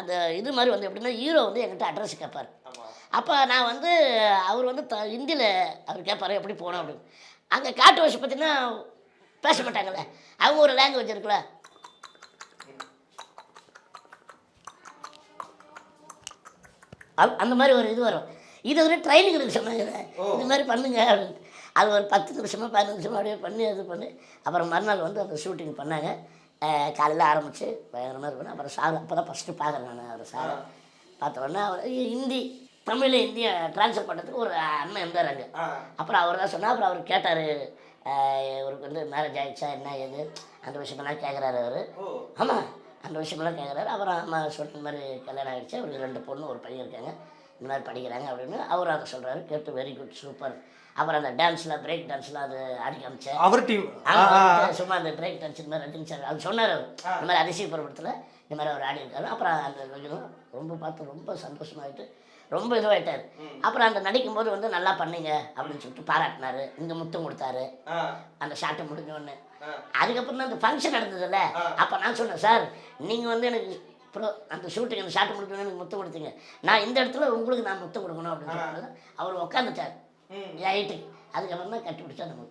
அந்த இது மாதிரி வந்து எப்படின்னா ஹீரோ வந்து என்கிட்ட அட்ரஸ் கேட்பார் அப்போ நான் வந்து அவர் வந்து த ஹிந்தியில் அவர் கேட்பாரு எப்படி போனோம் அப்படின்னு. அங்கே காட்டு வயசு பார்த்தீங்கன்னா பேச மாட்டாங்கல்ல அவங்க ஒரு லாங்குவேஜ் இருக்குல்ல. அந்த மாதிரி ஒரு இது வரும். இது வந்து ட்ரைனிங் எடுக்க சொன்னாங்க. இது மாதிரி பண்ணுங்க அப்படின்னு அது ஒரு பத்து நிமிஷமாக பதினஞ்சு நிமிஷமாக அப்படியே பண்ணி இது பண்ணி அப்புறம் மறுநாள் வந்து அந்த ஷூட்டிங் பண்ணாங்க. காலையில் ஆரம்பித்து பயங்கரமாக இருக்கணும் அப்புறம் சார் அப்போ தான் ஃபஸ்ட்டு பார்க்குறேன் நான் அவர் சார். பார்த்த உடனே அவர் ஹிந்தி தமிழ் ஹிந்தியை ட்ரான்ஸ்ஃபர் பண்ணுறதுக்கு ஒரு அண்ணன் இருந்தார் அங்கே. அப்புறம் அவர் தான் சொன்னார். அப்புறம் அவர் கேட்டார் இவருக்கு வந்து மேரேஜ் ஆகிடுச்சா என்ன ஏது? அந்த விஷயமெல்லாம் கேட்குறாரு அவர். ஆமாம் அந்த விஷயமெல்லாம் கேட்குறாரு அப்புறம் அம்மா சொன்ன மாதிரி கல்யாணம் ஆகிடுச்சு அவருக்கு ரெண்டு பொண்ணு ஒரு பையன் இருக்காங்க. இந்த மாதிரி படிக்கிறாங்க அப்படின்னு அவர் அதை சொல்கிறாரு கேட்டு வெரி குட் சூப்பர் அப்புறம் அந்த டான்ஸில் பிரேக் டான்ஸ்லாம் அது ஆடி காமிச்சேன் அவர் டீம் சும்மா அந்த பிரேக் டான்ஸ் இந்த மாதிரி ரஜினி சார் அது சொன்னார் அவர். இந்த மாதிரி அதிசய பருவத்தில் இந்த மாதிரி அவர் ஆடி இருக்காரு. அப்புறம் அந்த ரொம்ப பார்த்து ரொம்ப சந்தோஷமாயிட்டு ரொம்ப இதுவாயிட்டார். அப்புறம் அந்த நடிக்கும்போது வந்து நல்லா பண்ணீங்க அப்படின்னு சொல்லிட்டு பாராட்டினாரு. இங்கே முத்தம் கொடுத்தாரு. அந்த ஷாட்டை முடிஞ்ச உடனே. அதுக்கப்புறம் அந்த ஃபங்க்ஷன் நடந்ததுல்ல. அப்போ நான் சொன்னேன் சார் நீங்கள் வந்து எனக்கு ப்ரோ அந்த ஷூட்டிங் அந்த ஷாட் எனக்கு முத்தம் கொடுத்தீங்க. நான் இந்த இடத்துல உங்களுக்கு நான் முத்தம் கொடுக்கணும் அப்படின்னு அவர் உட்காந்துட்டார் என் ஹைட்டுக்கு அதுக்கப்புறம் தான் கட்டி பிடிச்சா அந்த முத்தம்.